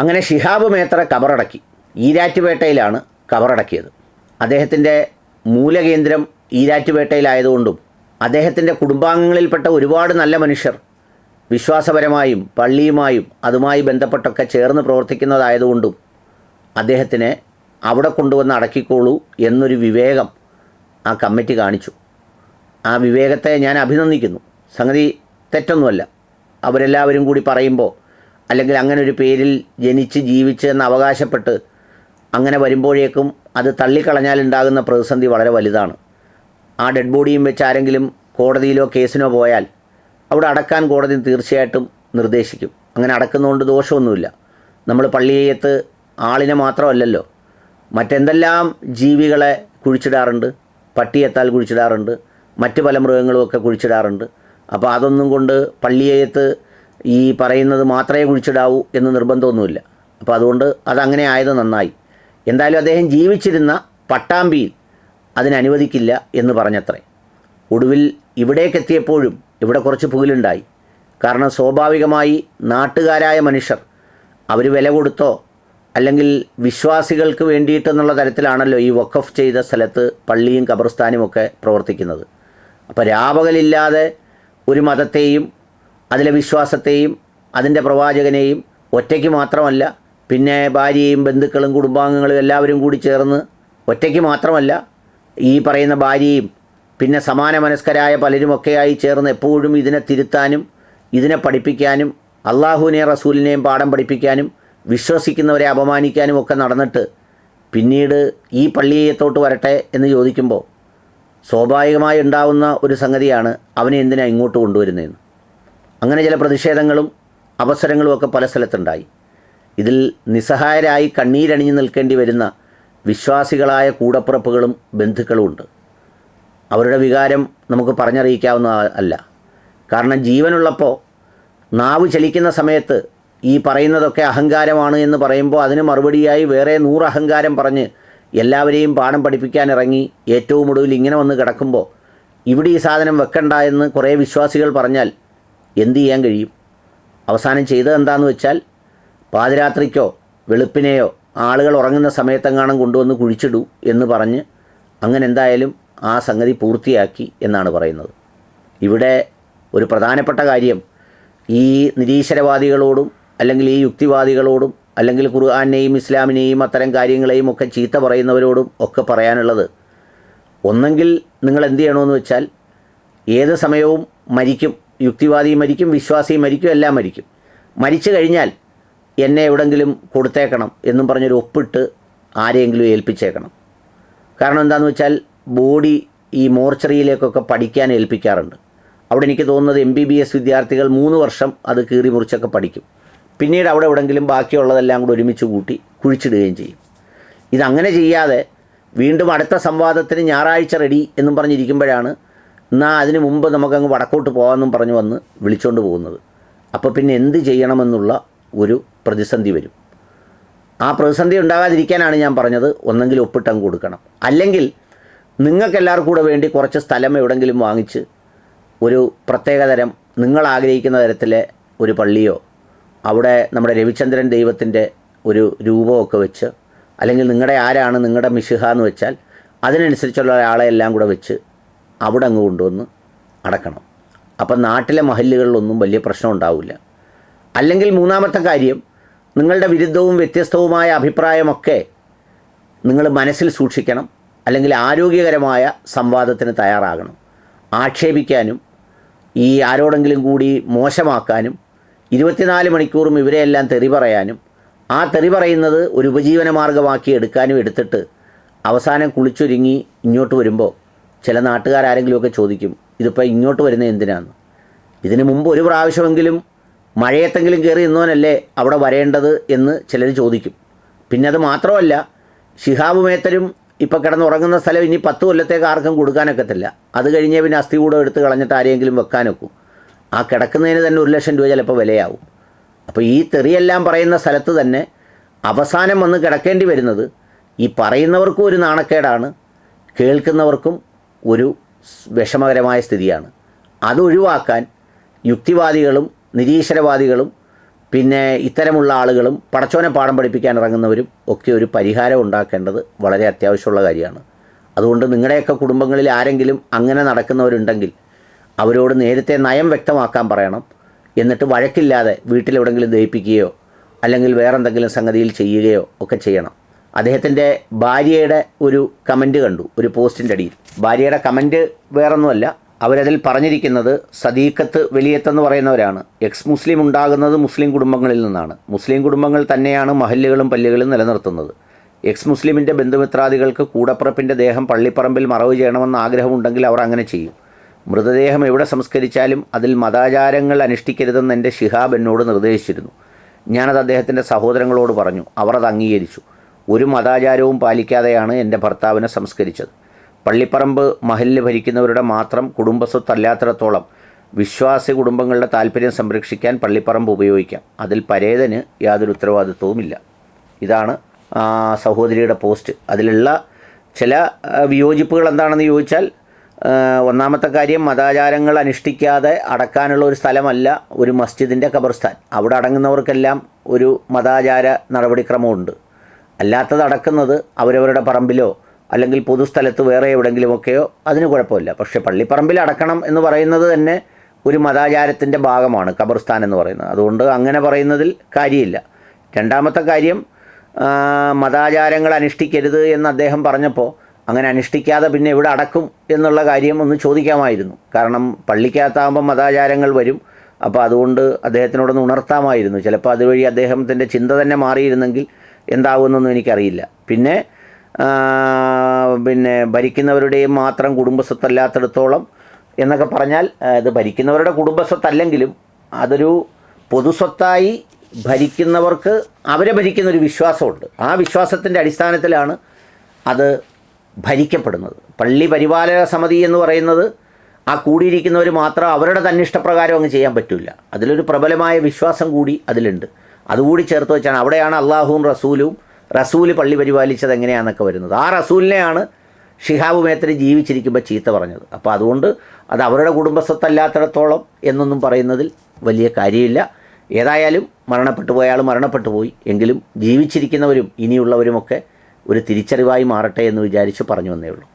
അങ്ങനെ ഷിഹാബ് മേത്ര കബറടക്കി. ഈരാറ്റുപേട്ടയിലാണ് കബറടക്കിയത്. അദ്ദേഹത്തിന്റെ മൂലകേന്ദ്രം ഈരാറ്റുപേട്ടയിലായതുകൊണ്ടും അദ്ദേഹത്തിന്റെ കുടുംബാംഗങ്ങളിൽപ്പെട്ട ഒരുപാട് നല്ല മനുഷ്യർ വിശ്വാസപരമായും പള്ളിയുമായും അതുമായി ബന്ധപ്പെട്ടൊക്കെ ചേർന്ന് പ്രവർത്തിക്കുന്നതായതുകൊണ്ടും അദ്ദേഹത്തിനെ അവിടെ കൊണ്ടുവന്ന് അടക്കിക്കോളൂ എന്നൊരു വിവേകം ആ കമ്മിറ്റി കാണിച്ചു. ആ വിവേകത്തെ ഞാൻ അഭിനന്ദിക്കുന്നു. സംഗതി തെറ്റൊന്നുമല്ല. അവരെല്ലാവരും കൂടി പറയുമ്പോൾ അല്ലെങ്കിൽ അങ്ങനെ ഒരു പേരിൽ ജനിച്ച് ജീവിച്ച് എന്ന് അവകാശപ്പെട്ട് അങ്ങനെ വരുമ്പോഴേക്കും അത് തള്ളിക്കളഞ്ഞാൽ ഉണ്ടാകുന്ന പ്രതിസന്ധി വളരെ വലുതാണ്. ആ ഡെഡ് ബോഡിയും വെച്ച് ആരെങ്കിലും കോടതിയിലോ കേസിനോ പോയാൽ അവിടെ അടക്കാൻ കോടതി തീർച്ചയായിട്ടും നിർദ്ദേശിക്കും. അങ്ങനെ അടക്കുന്നതുകൊണ്ട് ദോഷമൊന്നുമില്ല. നമ്മൾ പള്ളിയത്ത് ആളിനെ മാത്രമല്ലല്ലോ. മറ്റെന്തെല്ലാം ജീവികളെ കുഴിച്ചിടാറുണ്ട്? പട്ടിയെത്താൽ കുഴിച്ചിടാറുണ്ട്. മറ്റ് പല മൃഗങ്ങളുമൊക്കെ കുഴിച്ചിടാറുണ്ട്. അപ്പോൾ അതൊന്നും കൊണ്ട് പള്ളിയത്ത് ഈ പറയുന്നത് മാത്രമേ കുഴിച്ചിടാവൂ എന്ന് നിർബന്ധമൊന്നുമില്ല. അപ്പോൾ അതുകൊണ്ട് അതങ്ങനെ ആയത് നന്നായി. എന്തായാലും അദ്ദേഹം ജീവിച്ചിരുന്ന പട്ടാമ്പിയിൽ അതിനനുവദിക്കില്ല എന്ന് പറഞ്ഞത്രേ. ഒടുവിൽ ഇവിടേക്കെത്തിയപ്പോഴും ഇവിടെ കുറച്ച് പുകിലുണ്ടായി. കാരണം സ്വാഭാവികമായി നാട്ടുകാരായ മനുഷ്യർ അവർ വില കൊടുത്തോ അല്ലെങ്കിൽ വിശ്വാസികൾക്ക് വേണ്ടിയിട്ടെന്നുള്ള തരത്തിലാണല്ലോ ഈ വഖഫ് ചെയ്ത സ്ഥലത്ത് പള്ളിയും കബർസ്ഥാനും ഒക്കെ പ്രവർത്തിക്കുന്നത്. അപ്പോൾ രാപകലില്ലാതെ ഒരു മതത്തെയും അതിലെ വിശ്വാസത്തെയും അതിന്റെ പ്രവാചകനെയും ഒറ്റയ്ക്ക് മാത്രമല്ല പിന്നെ ഭാര്യയും ബന്ധുക്കളും കുടുംബാംഗങ്ങളും എല്ലാവരും കൂടി ചേർന്ന് ഒറ്റയ്ക്ക് മാത്രമല്ല ഈ പറയുന്ന ഭാര്യയും പിന്നെ സമാന മനസ്കരായ പലരുമൊക്കെയായി ചേർന്ന് എപ്പോഴും ഇതിനെ തിരുത്താനും ഇതിനെ പഠിപ്പിക്കാനും അള്ളാഹുവിനെ റസൂലിനെയും പാഠം പഠിപ്പിക്കാനും വിശ്വസിക്കുന്നവരെ അപമാനിക്കാനും ഒക്കെ നടന്നിട്ട് പിന്നീട് ഈ പള്ളിയത്തോട്ട് വരട്ടെ എന്ന് ചോദിക്കുമ്പോൾ സ്വാഭാവികമായി ഉണ്ടാവുന്ന ഒരു സംഗതിയാണ് അവനെ എന്തിനാ ഇങ്ങോട്ട് കൊണ്ടുവരുന്നതെന്ന്. അങ്ങനെ ചില പ്രതിഷേധങ്ങളും അവസരങ്ങളും ഒക്കെ പല സ്ഥലത്തുണ്ടായി. ഇതിൽ നിസ്സഹായരായി കണ്ണീരണിഞ്ഞു നിൽക്കേണ്ടി വരുന്ന വിശ്വാസികളായ കൂടപ്പിറപ്പുകളും ബന്ധുക്കളുമുണ്ട് അവരുടെ വികാരം നമുക്ക് പറഞ്ഞറിയിക്കാവുന്ന അല്ല. കാരണം ജീവനുള്ളപ്പോൾ നാവ് ചലിക്കുന്ന സമയത്ത് ഈ പറയുന്നതൊക്കെ അഹങ്കാരമാണ് എന്ന് പറയുമ്പോൾ അതിന് മറുപടിയായി വേറെ നൂറ് അഹങ്കാരം പറഞ്ഞ് എല്ലാവരെയും പാഠം പഠിപ്പിക്കാൻ ഇറങ്ങി ഏറ്റവും ഒടുവിൽ ഇങ്ങനെ വന്ന് കിടക്കുമ്പോൾ ഇവിടെ ഈ സാധനം വെക്കണ്ട എന്ന് കുറേ വിശ്വാസികൾ പറഞ്ഞാൽ എന്തു ചെയ്യാൻ കഴിയും? അവസാനം ചെയ്തത് എന്താണെന്ന് വെച്ചാൽ പാതിരാത്രിക്കോ വെളുപ്പിനെയോ ആളുകൾ ഉറങ്ങുന്ന സമയത്തെങ്ങാനും കൊണ്ടുവന്ന് കുഴിച്ചിടൂ എന്ന് പറഞ്ഞ് അങ്ങനെ എന്തായാലും ആ സംഗതി പൂർത്തിയാക്കി എന്നാണ് പറയുന്നത്. ഇവിടെ ഒരു പ്രധാനപ്പെട്ട കാര്യം ഈ നിരീശ്വരവാദികളോടും അല്ലെങ്കിൽ ഈ യുക്തിവാദികളോടും അല്ലെങ്കിൽ ഖുർആാനെയും ഇസ്ലാമിനെയും അത്തരം കാര്യങ്ങളെയും ഒക്കെ ചീത്ത പറയുന്നവരോടും ഒക്കെ പറയാനുള്ളത് ഒന്നെങ്കിൽ നിങ്ങൾ എന്ത് ചെയ്യണമെന്ന് വെച്ചാൽ ഏത് സമയവും മരിക്കും. യുക്തിവാദിയും മരിക്കും വിശ്വാസി മരിക്കും എല്ലാം മരിക്കും. മരിച്ചു കഴിഞ്ഞാൽ എന്നെ എവിടെങ്കിലും കൊടുത്തേക്കണം എന്നും പറഞ്ഞൊരു ഒപ്പിട്ട് ആരെയെങ്കിലും ഏൽപ്പിച്ചേക്കണം. കാരണം എന്താണെന്ന് വെച്ചാൽ ബോഡി ഈ മോർച്ചറിയിലേക്കൊക്കെ പഠിക്കാൻ ഏൽപ്പിക്കാറുണ്ട്. അവിടെ എനിക്ക് തോന്നുന്നത് എം ബി ബി എസ് വിദ്യാർത്ഥികൾ മൂന്ന് വർഷം അത് കീറി മുറിച്ചൊക്കെ പഠിക്കും. പിന്നീട് അവിടെ എവിടെങ്കിലും ബാക്കിയുള്ളതെല്ലാം കൂടെ ഒരുമിച്ച് കൂട്ടി കുഴിച്ചിടുകയും ചെയ്യും. ഇതങ്ങനെ ചെയ്യാതെ വീണ്ടും അടുത്ത സംവാദത്തിന് ഞായറാഴ്ച റെഡി എന്നും പറഞ്ഞിരിക്കുമ്പോഴാണ് എന്നാൽ അതിന് മുമ്പ് നമുക്കങ്ങ് വടക്കോട്ട് പോകാമെന്നും പറഞ്ഞു വന്ന് വിളിച്ചുകൊണ്ട് പോകുന്നത്. അപ്പോൾ പിന്നെ എന്ത് ചെയ്യണമെന്നുള്ള ഒരു പ്രതിസന്ധി വരും. ആ പ്രതിസന്ധി ഉണ്ടാകാതിരിക്കാനാണ് ഞാൻ പറഞ്ഞത്. ഒന്നെങ്കിൽ ഒപ്പിട്ടങ്ങ് കൊടുക്കണം. അല്ലെങ്കിൽ നിങ്ങൾക്കെല്ലാവർക്കും കൂടെ വേണ്ടി കുറച്ച് സ്ഥലം എവിടെങ്കിലും വാങ്ങിച്ച് ഒരു പ്രത്യേകതരം നിങ്ങൾ ആഗ്രഹിക്കുന്ന തരത്തിലെ ഒരു പള്ളിയോ അവിടെ നമ്മുടെ രവിചന്ദ്രൻ ദൈവത്തിന്റെ ഒരു രൂപമൊക്കെ വെച്ച് അല്ലെങ്കിൽ നിങ്ങളുടെ ആരാണ് നിങ്ങളുടെ മിശിഹ എന്ന് വെച്ചാൽ അതിനനുസരിച്ചുള്ള ഒരാളെ എല്ലാം കൂടെ വെച്ച് അവിടെ അങ്ങ് കൊണ്ടുവന്ന് അടക്കണം. അപ്പം നാട്ടിലെ മഹല്ലുകളിലൊന്നും വലിയ പ്രശ്നം ഉണ്ടാവില്ല. അല്ലെങ്കിൽ മൂന്നാമത്തെ കാര്യം നിങ്ങളുടെ വിരുദ്ധവും വ്യത്യസ്തവുമായ അഭിപ്രായമൊക്കെ നിങ്ങൾ മനസ്സിൽ സൂക്ഷിക്കണം. അല്ലെങ്കിൽ ആരോഗ്യകരമായ സംവാദത്തിന് തയ്യാറാകണം. ആക്ഷേപിക്കാനും ഈ ആരോടെങ്കിലും കൂടി മോശമാക്കാനും ഇരുപത്തിനാല് മണിക്കൂറും ഇവരെയെല്ലാം തെറി പറയാനും ആ തെറി പറയുന്നത് ഒരു ഉപജീവന മാർഗമാക്കി എടുക്കാനും എടുത്തിട്ട് അവസാനം കുളിച്ചൊരുങ്ങി ഇങ്ങോട്ട് വരുമ്പോൾ ചില നാട്ടുകാരാരെങ്കിലുമൊക്കെ ചോദിക്കും ഇതിപ്പോൾ ഇങ്ങോട്ട് വരുന്നത് എന്തിനാന്ന്? ഇതിന് മുമ്പ് ഒരു പ്രാവശ്യമെങ്കിലും മഴയത്തെങ്കിലും കയറി നിന്നവനല്ലേ അവിടെ വരേണ്ടത് എന്ന് ചിലർ ചോദിക്കും. പിന്നെ അത് മാത്രമല്ല ഷിഹാബ് മേത്തരും ഇപ്പോൾ കിടന്നുറങ്ങുന്ന സ്ഥലം ഇനി പത്ത് കൊല്ലത്തേക്ക് ആർക്കും കൊടുക്കാനൊക്കത്തില്ല. അത് കഴിഞ്ഞേ പിന്നെ അസ്ഥി കൂടെ എടുത്ത് കളഞ്ഞിട്ട് ആരെങ്കിലും വെക്കാനൊക്കും. ആ കിടക്കുന്നതിന് തന്നെ ഒരു ലക്ഷം രൂപ ചിലപ്പോൾ വിലയാവും. അപ്പോൾ ഈ തെറിയെല്ലാം പറയുന്ന സ്ഥലത്ത് തന്നെ അവസാനം വന്ന് കിടക്കേണ്ടി വരുന്നത് ഈ പറയുന്നവർക്കും ഒരു നാണക്കേടാണ് കേൾക്കുന്നവർക്കും ഒരു വിഷമകരമായ സ്ഥിതിയാണ്. അത് ഒഴിവാക്കാൻ യുക്തിവാദികളും നിരീശ്വരവാദികളും പിന്നെ ഇത്തരമുള്ള ആളുകളും പടച്ചോനെ പാഠം പഠിപ്പിക്കാൻ ഇറങ്ങുന്നവരും ഒക്കെ ഒരു പരിഹാരം ഉണ്ടാക്കേണ്ടത് വളരെ അത്യാവശ്യമുള്ള കാര്യമാണ്. അതുകൊണ്ട് നിങ്ങളുടെയൊക്കെ കുടുംബങ്ങളിൽ ആരെങ്കിലും അങ്ങനെ നടക്കുന്നവരുണ്ടെങ്കിൽ അവരോട് നേരത്തെ നയം വ്യക്തമാക്കാൻ പറയണം. എന്നിട്ട് വഴക്കില്ലാതെ വീട്ടിലെവിടെങ്കിലും ദഹിപ്പിക്കുകയോ അല്ലെങ്കിൽ വേറെന്തെങ്കിലും സംഗതിയിൽ ചെയ്യുകയോ ഒക്കെ ചെയ്യണം. അദ്ദേഹത്തിന്റെ ഭാര്യയുടെ ഒരു കമന്റ് കണ്ടു ഒരു പോസ്റ്റിന്റെ അടിയിൽ. ഭാര്യയുടെ കമന്റ് വേറൊന്നുമല്ല അവരതിൽ പറഞ്ഞിരിക്കുന്നത് സദീഖത്ത് വലിയത്തെന്ന് പറയുന്നവരാണ്. എക്സ് മുസ്ലിം ഉണ്ടാകുന്നത് മുസ്ലിം കുടുംബങ്ങളിൽ നിന്നാണ്. മുസ്ലിം കുടുംബങ്ങൾ തന്നെയാണ് മഹല്ലുകളും പല്ലുകളും നിലനിർത്തുന്നത്. എക്സ് മുസ്ലിമിന്റെ ബന്ധുമിത്രാദികൾക്ക് കൂടപ്പുറപ്പിന്റെ ദേഹം പള്ളിപ്പറമ്പിൽ മറവ് ചെയ്യണമെന്ന് ആഗ്രഹമുണ്ടെങ്കിൽ അവർ അങ്ങനെ ചെയ്യും. മൃതദേഹം എവിടെ സംസ്കരിച്ചാലും അതിൽ മതാചാരങ്ങൾ അനുഷ്ഠിക്കരുതെന്ന് എന്റെ ഷിഹാബ് എന്നോട് നിർദ്ദേശിച്ചിരുന്നു. ഞാനത് അദ്ദേഹത്തിന്റെ സഹോദരങ്ങളോട് പറഞ്ഞു. അവർ അത് അംഗീകരിച്ചു. ഒരു മതാചാരവും പാലിക്കാതെയാണ് എന്റെ ഭർത്താവിനെ സംസ്കരിച്ചത്. പള്ളിപ്പറമ്പ് മഹലിൽ ഭരിക്കുന്നവരുടെ മാത്രം കുടുംബസ്വത്തല്ലാത്തിടത്തോളം വിശ്വാസി കുടുംബങ്ങളുടെ താല്പര്യം സംരക്ഷിക്കാൻ പള്ളിപ്പറമ്പ് ഉപയോഗിക്കാം. അതിൽ പരേതന് യാതൊരു ഉത്തരവാദിത്വവുമില്ല. ഇതാണ് സഹോദരിയുടെ പോസ്റ്റ്. അതിലുള്ള ചില വിയോജിപ്പുകൾ എന്താണെന്ന് ചോദിച്ചാൽ ഒന്നാമത്തെ കാര്യം മതാചാരങ്ങൾ അനുഷ്ഠിക്കാതെ അടക്കാനുള്ള ഒരു സ്ഥലമല്ല ഒരു മസ്ജിദിന്റെ ഖബർസ്ഥാൻ. അവിടെ അടങ്ങുന്നവർക്കെല്ലാം ഒരു മതാചാര നടപടിക്രമമുണ്ട്. അല്ലാത്തത് അടക്കുന്നത് അവരവരുടെ പറമ്പിലോ അല്ലെങ്കിൽ പൊതുസ്ഥലത്ത് വേറെ എവിടെയെങ്കിലുമൊക്കെയോ അതിന് കുഴപ്പമില്ല. പക്ഷേ പള്ളിപ്പറമ്പിൽ അടക്കണം എന്ന് പറയുന്നത് തന്നെ ഒരു മതാചാരത്തിന്റെ ഭാഗമാണ് ഖബർസ്ഥാൻ എന്ന് പറയുന്നത്. അതുകൊണ്ട് അങ്ങനെ പറയുന്നതിൽ കാര്യമില്ല. രണ്ടാമത്തെ കാര്യം മതാചാരങ്ങൾ അനുഷ്ഠിക്കരുത് എന്ന് അദ്ദേഹം പറഞ്ഞപ്പോൾ അങ്ങനെ അനുഷ്ഠിക്കാതെ പിന്നെ ഇവിടെ അടക്കും എന്നുള്ള കാര്യം ഒന്ന് ചോദിക്കാമായിരുന്നു. കാരണം പള്ളിക്കകത്താകുമ്പോൾ മതാചാരങ്ങൾ വരും. അപ്പോൾ അതുകൊണ്ട് അദ്ദേഹത്തിനോടൊന്ന് ഉണർത്താമായിരുന്നു. ചിലപ്പോൾ അതുവഴി അദ്ദേഹത്തിന്റെ ചിന്ത തന്നെ മാറിയിരുന്നെങ്കിൽ എന്താവുമെന്നൊന്നും എനിക്കറിയില്ല. പിന്നെ പിന്നെ ഭരിക്കുന്നവരുടെയും മാത്രം കുടുംബസ്വത്തല്ലാത്തിടത്തോളം എന്നൊക്കെ പറഞ്ഞാൽ അത് ഭരിക്കുന്നവരുടെ കുടുംബസ്വത്തല്ലെങ്കിലും അതൊരു പൊതുസ്വത്തായി ഭരിക്കുന്നവർക്ക് അവരെ ഭരിക്കുന്നൊരു വിശ്വാസമുണ്ട്. ആ വിശ്വാസത്തിന്റെ അടിസ്ഥാനത്തിലാണ് അത് ഭരിക്കപ്പെടുന്നത്. പള്ളി പരിപാലന സമിതി എന്ന് പറയുന്നത് ആ കൂടിയിരിക്കുന്നവർ മാത്രം അവരുടെ തന്നിഷ്ടപ്രകാരം അങ്ങ് ചെയ്യാൻ പറ്റില്ല. അതിലൊരു പ്രബലമായ വിശ്വാസം കൂടി അതിലുണ്ട്. അതുകൂടി ചേർത്ത് വെച്ചാണ് അവിടെയാണ് അള്ളാഹുവും റസൂലും റസൂൽ പള്ളി പരിപാലിച്ചത് എങ്ങനെയാണെന്നൊക്കെ വരുന്നത്. ആ റസൂലിനെയാണ് ഷിഹാബ് മേത്തരി ജീവിച്ചിരിക്കുമ്പോൾ ചീത്ത പറഞ്ഞത്. അപ്പോൾ അതുകൊണ്ട് അത് അവരുടെ കുടുംബസ്വത്തല്ലാത്തിടത്തോളം എന്നൊന്നും പറയുന്നതിൽ വലിയ കാര്യമില്ല. ഏതായാലും മരണപ്പെട്ടു പോയ ആൾ മരണപ്പെട്ടു പോയി. എങ്കിലും ജീവിച്ചിരിക്കുന്നവരും ഇനിയുള്ളവരുമൊക്കെ ഒരു തിരിച്ചറിവായി മാറട്ടെ എന്ന് വിചാരിച്ച് പറഞ്ഞു വന്നേ ഉള്ളൂ.